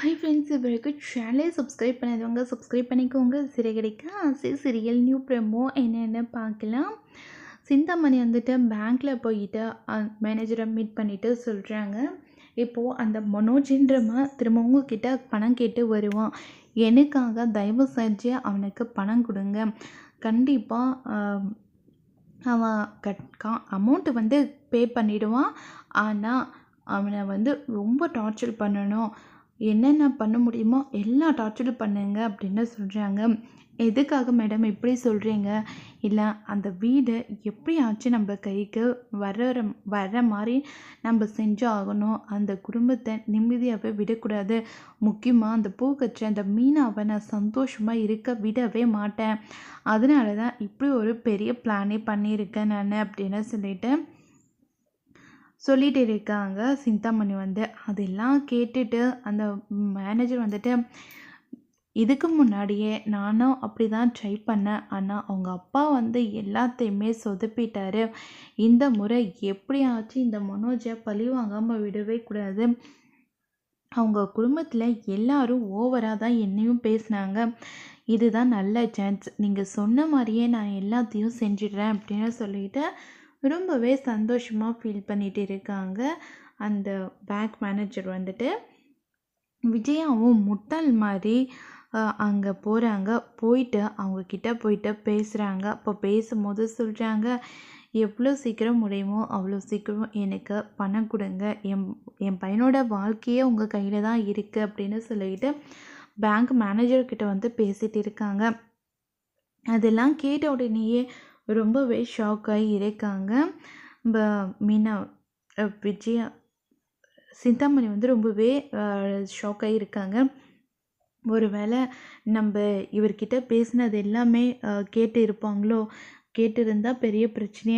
Hi friends இது வரைக்கும் சேனலே subscribe பண்ணாதவங்க சப்ஸ்கிரைப் பண்ணிக்கோங்க. சிறகடிக்க ஆசை சீரியல் நியூ ப்ரெமோ என்னென்னு பார்க்கலாம். சிந்தாமணி வந்துட்டு பேங்க்கில் போயிட்டு மேனேஜரை மீட் பண்ணிவிட்டு சொல்கிறாங்க இப்போது அந்த மனோஜின்றமா திரும்ப உங்ககிட்ட பணம் கேட்டு வருவான். எனக்காக தயவு செஞ்சு அவனுக்கு பணம் கொடுங்க. கண்டிப்பாக அவன் கட் கா அமௌண்ட்டு வந்து பே பண்ணிவிடுவான் ஆனால் அவனை வந்து ரொம்ப டார்ச்சர் பண்ணணும். என்னென்ன பண்ண முடியுமோ எல்லா டார்ச்சரும் பண்ணுங்க அப்படின்னு சொல்கிறாங்க எதுக்காக மேடம் இப்படி சொல்கிறீங்க இல்லை அந்த வீடு எப்படியாச்சும் நம்ம கைக்கு வர்ற வர்ற மாதிரி நம்ம செஞ்சாகணும் அந்த குடும்பத்தை நிம்மதியாகவே விடக்கூடாது. முக்கியமாக அந்த பூக்கற்ற அந்த மீனாவை நான் சந்தோஷமாக இருக்க விடவே மாட்டேன். அதனால தான் இப்படி ஒரு பெரிய பிளானே பண்ணியிருக்கேன் நான் அப்படின்னு சொல்லிட்டு சொல்லிகிட்டு இருக்காங்க சிந்தாமணி வந்து. அதெல்லாம் கேட்டுட்டு அந்த மேனேஜர் வந்துட்டு இதுக்கு முன்னாடியே நானும் அப்படி தான் ட்ரை பண்ணேன். ஆனால் அவங்க அப்பா வந்து எல்லாத்தையுமே சொதப்பிட்டார். இந்த முறை எப்படியாச்சும் இந்த மனோஜை பழி வாங்காமல் விடவே கூடாது. அவங்க குடும்பத்தில் எல்லாரும் ஓவராக தான் என்னையும் பேசினாங்க. இதுதான் நல்ல சான்ஸ் நீங்கள் சொன்ன மாதிரியே நான் எல்லாத்தையும் செஞ்சிடுறேன் அப்படின்னு சொல்லிட்டு ரொம்பவே சந்தோஷமாக ஃபீல் பண்ணிகிட்டு இருக்காங்க. அந்த பேங்க் மேனேஜர் வந்துட்டு விஜயாவும் முட்டாள் மாதிரி அங்கே போகிறாங்க போயிட்டு அவங்கக்கிட்ட போயிட்டு பேசுகிறாங்க அப்போ பேசும்போது சொல்கிறாங்க எவ்வளோ சீக்கிரம் முடியுமோ அவ்வளோ சீக்கிரம் எனக்கு பணம் கொடுங்க. என் என் பையனோட வாழ்க்கையே உங்கள் கையில் தான் இருக்குது அப்படின்னு சொல்லிட்டு பேங்க் மேனேஜர்கிட்ட வந்து பேசிகிட்டு இருக்காங்க. அதெல்லாம் கேட்ட உடனேயே ரொம்பவே ஷாக்காகி இருக்காங்க மீனா விஜயா சிந்தாமணி வந்து ரொம்பவே ஷாக்காகி இருக்காங்க. ஒரு வேளை நம்ம இவர்கிட்ட பேசினது எல்லாமே கேட்டு இருப்பாங்களோ? கேட்டு இருந்தால் பெரிய பிரச்சனையாக